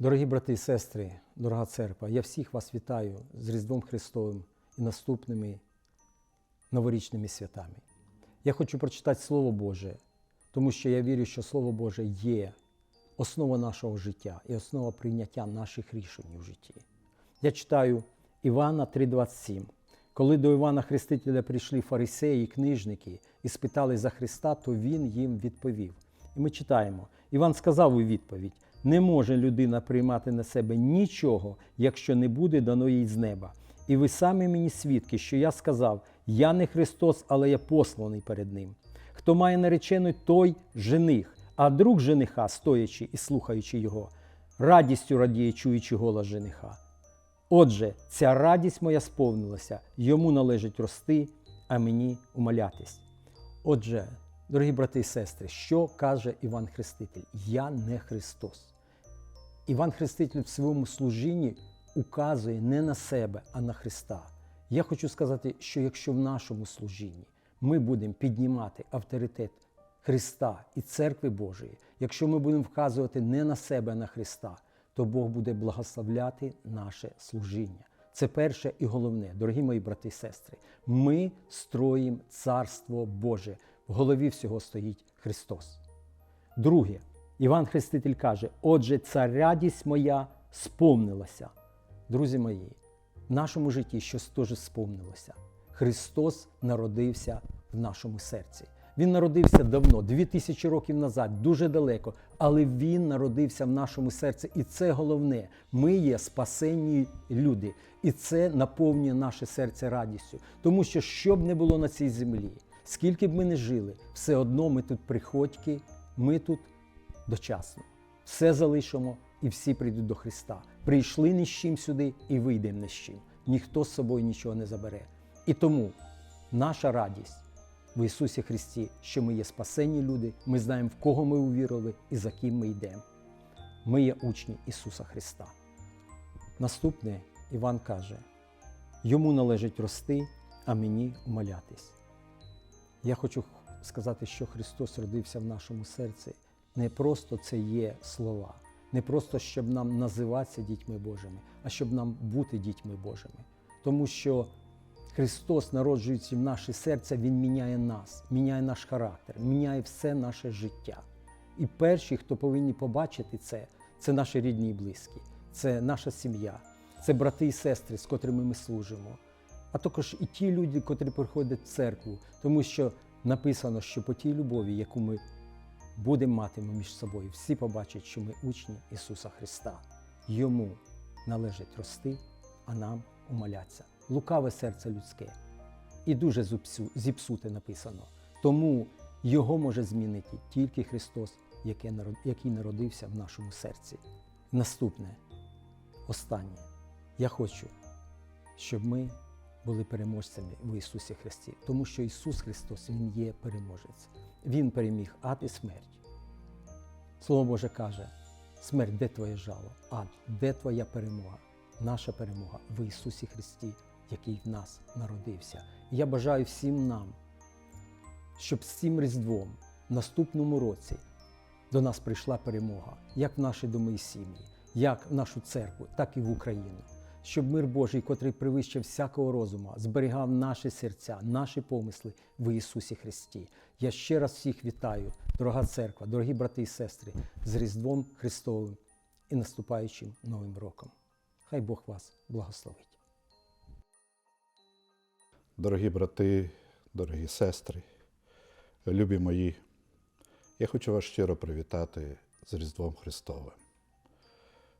Дорогі брати і сестри, дорога церква, я всіх вас вітаю з Різдвом Христовим і наступними новорічними святами. Я хочу прочитати Слово Боже, тому що я вірю, що Слово Боже є основа нашого життя і основа прийняття наших рішень у житті. Я читаю Івана 3,27. Коли до Івана Хрестителя прийшли фарисеї і книжники і спитали за Христа, то він їм відповів. І ми читаємо: Іван сказав у відповідь: не може людина приймати на себе нічого, якщо не буде дано їй з неба. І ви самі мені свідки, що я сказав: я не Христос, але я посланий перед ним. Хто має наречену, той жених, а друг жениха, стоячи і слухаючи його, радістю радіє, чуючи голос жениха. Отже, ця радість моя сповнилася, йому належить рости, а мені умолятись. Отже, дорогі брати і сестри, що каже Іван Хреститель? Я не Христос. Іван Хреститель в своєму служінні указує не на себе, а на Христа. Я хочу сказати, що якщо в нашому служінні ми будемо піднімати авторитет Христа і Церкви Божої, якщо ми будемо вказувати не на себе, а на Христа, то Бог буде благословляти наше служіння. Це перше і головне, дорогі мої брати і сестри. Ми строїмо Царство Боже. В голові всього стоїть Христос. Друге, Іван Хреститель каже: Отже, ця радість моя сповнилася. Друзі мої, в нашому житті щось теж сповнилося. Христос народився в нашому серці. Він народився давно, дві тисячі років назад, дуже далеко, але Він народився в нашому серці. І це головне. Ми є спасенні люди. І це наповнює наше серце радістю. Тому що, що б не було на цій землі, скільки б ми не жили, все одно ми тут приходьки, ми тут дочасно. Все залишимо і всі прийдуть до Христа. Прийшли ні з чим сюди і вийдемо ні з чим. Ніхто з собою нічого не забере. І тому наша радість в Ісусі Христі, що ми є спасенні люди, ми знаємо, в кого ми увірували і за ким ми йдемо. Ми є учні Ісуса Христа. Наступне Іван каже: йому належить рости, а мені умолятись. Я хочу сказати, що Христос родився в нашому серці. Не просто це є слова, не просто щоб нам називатися дітьми Божими, а щоб нам бути дітьми Божими. Тому що Христос, народжуючи в наше серце, Він міняє нас, міняє наш характер, міняє все наше життя. І перші, хто повинні побачити це, це наші рідні і близькі, це наша сім'я, це брати і сестри, з котрими ми служимо, а також і ті люди, котрі приходять в церкву, тому що написано, що по тій любові, яку ми будемо мати між собою, всі побачать, що ми учні Ісуса Христа. Йому належить рости, а нам умолятися. Лукаве серце людське і дуже зіпсуте написано. Тому його може змінити тільки Христос, який народився в нашому серці. Наступне, останнє. Я хочу, щоб ми були переможцями в Ісусі Христі, тому що Ісус Христос Він є переможець. Він переміг ад і смерть. Слово Боже каже: смерть, де твоє жало? Ад, де твоя перемога? Наша перемога в Ісусі Христі, який в нас народився. Я бажаю всім нам, щоб з цим Різдвом в наступному році до нас прийшла перемога, як в наші доми і сім'ї, як в нашу церкву, так і в Україну. Щоб мир Божий, котрий привищив всякого розуму, зберігав наші серця, наші помисли в Ісусі Христі. Я ще раз всіх вітаю, дорога церква, дорогі брати і сестри, з Різдвом Христовим і наступаючим Новим роком. Хай Бог вас благословить. Дорогі брати, дорогі сестри, любі мої, я хочу вас щиро привітати з Різдвом Христовим.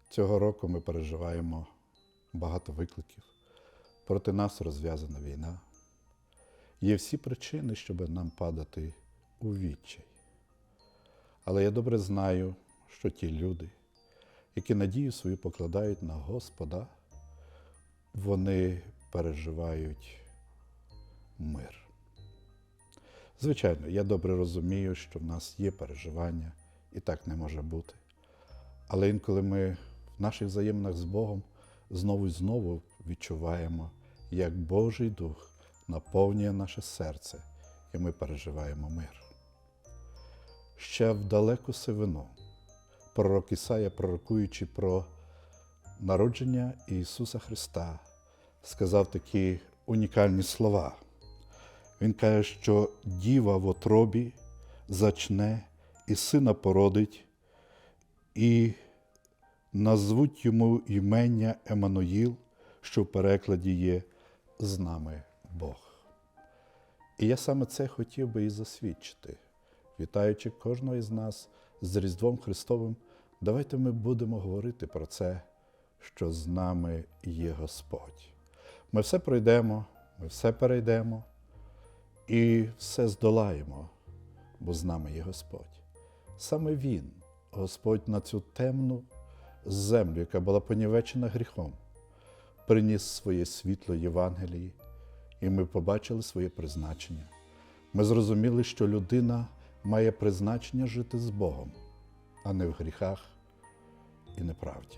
Цього року ми переживаємо багато викликів. Проти нас розв'язана війна. Є всі причини, щоб нам падати у відчай. Але я добре знаю, що ті люди, які надію свою покладають на Господа, вони переживають мир. Звичайно, я добре розумію, що в нас є переживання, і так не може бути. Але інколи ми в наших взаєминах з Богом знову і знову відчуваємо, як Божий Дух наповнює наше серце, і ми переживаємо мир. Ще в далеку сивину, пророк Ісая, пророкуючи про народження Ісуса Христа, сказав такі унікальні слова. Він каже, що діва в отробі зачне і сина породить, і назвуть йому імення Еммануїл, що в перекладі є з нами Бог. І я саме це хотів би і засвідчити. Вітаючи кожного із нас з Різдвом Христовим, давайте ми будемо говорити про це, що з нами є Господь. Ми все пройдемо, ми все перейдемо і все здолаємо, бо з нами є Господь. Саме Він, Господь на цю темну землю, яка була понівечена гріхом, приніс своє світло Євангелії, і ми побачили своє призначення. Ми зрозуміли, що людина має призначення жити з Богом, а не в гріхах і неправді.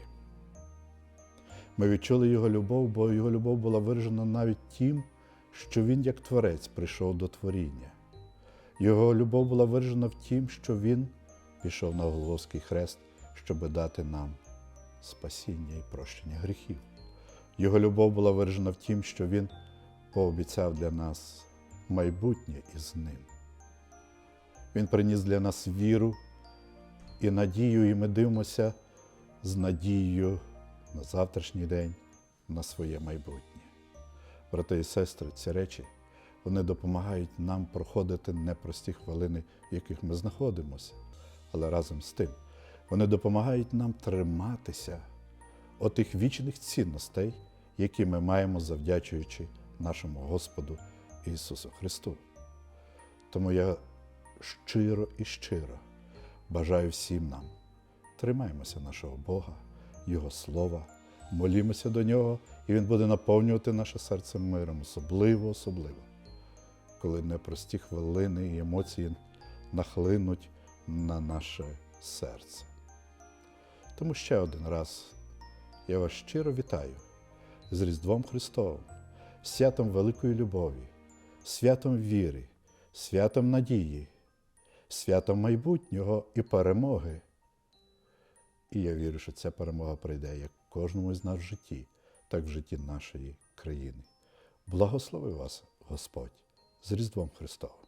Ми відчули Його любов, бо Його любов була виражена навіть тим, що Він, як Творець, прийшов до творіння. Його любов була виражена в тім, що Він пішов на Голгофський хрест, щоб дати нам спасіння і прощення гріхів. Його любов була виражена в тім, що Він пообіцяв для нас майбутнє із ним. Він приніс для нас віру і надію, і ми дивимося з надією на завтрашній день, на своє майбутнє. Брати і сестри, ці речі вони допомагають нам проходити непрості хвилини, в яких ми знаходимося. Але разом з тим вони допомагають нам триматися отих вічних цінностей, які ми маємо завдячуючи нашому Господу Ісусу Христу. Тому я щиро і щиро бажаю всім нам тримаємося нашого Бога, Його Слова, молімося до Нього, і Він буде наповнювати наше серце миром, особливо, особливо, коли непрості хвилини і емоції нахлинуть на наше серце. Тому ще один раз я вас щиро вітаю з Різдвом Христовим, святом великої любові, святом віри, святом надії, святом майбутнього і перемоги. І я вірю, що ця перемога прийде як кожному з нас в житті, так в житті нашої країни. Благослови вас, Господь, з Різдвом Христовим.